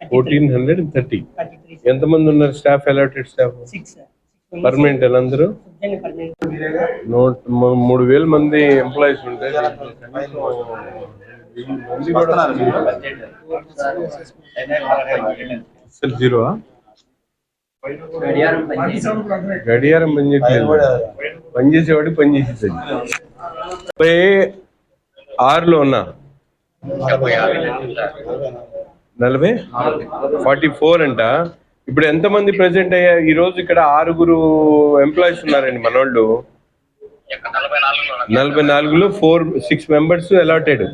Fourteen hundred and thirty ఎంతమంది ఉన్నారు? Staff allotted staff permanent అందరూ? నూట మూడు వేల మంది ఎంప్లాయీస్ ఉంటాయి అసలు జీరో గడియారం పని చేయట్లేదు పనిచేసేవాడు పని చేసేది. ముప్పై ఆరులో ఉన్నా. నలభై? ఫార్టీ ఫోర్ అంట. ఇప్పుడు ఎంతమంది ప్రెసెంట్ అయ్యారు ఈ రోజు ఇక్కడ ఆరుగురు ఎంప్లాయీస్ ఉన్నారండి మనోళ్ళు. నలభై నాలుగులో ఫోర్ సిక్స్ మెంబర్స్ అలాటెడ్.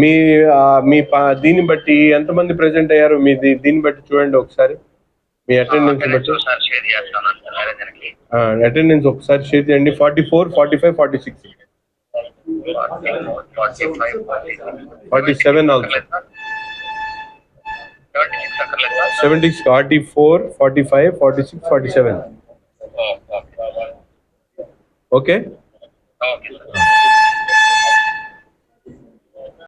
మీ మీ దీన్ని బట్టి ఎంతమంది ప్రెసెంట్ అయ్యారు? మీ దీన్ని బట్టి చూడండి ఒకసారి. మీ అటెండెన్స్ బట్టి. అటెండెన్స్ ఒకసారి షేర్ చేయండి. Forty four forty five forty six. Forty forty seven also. Seventy six అక్కర్లేదు sir seventy forty four forty five forty six forty seven okay okay okay sir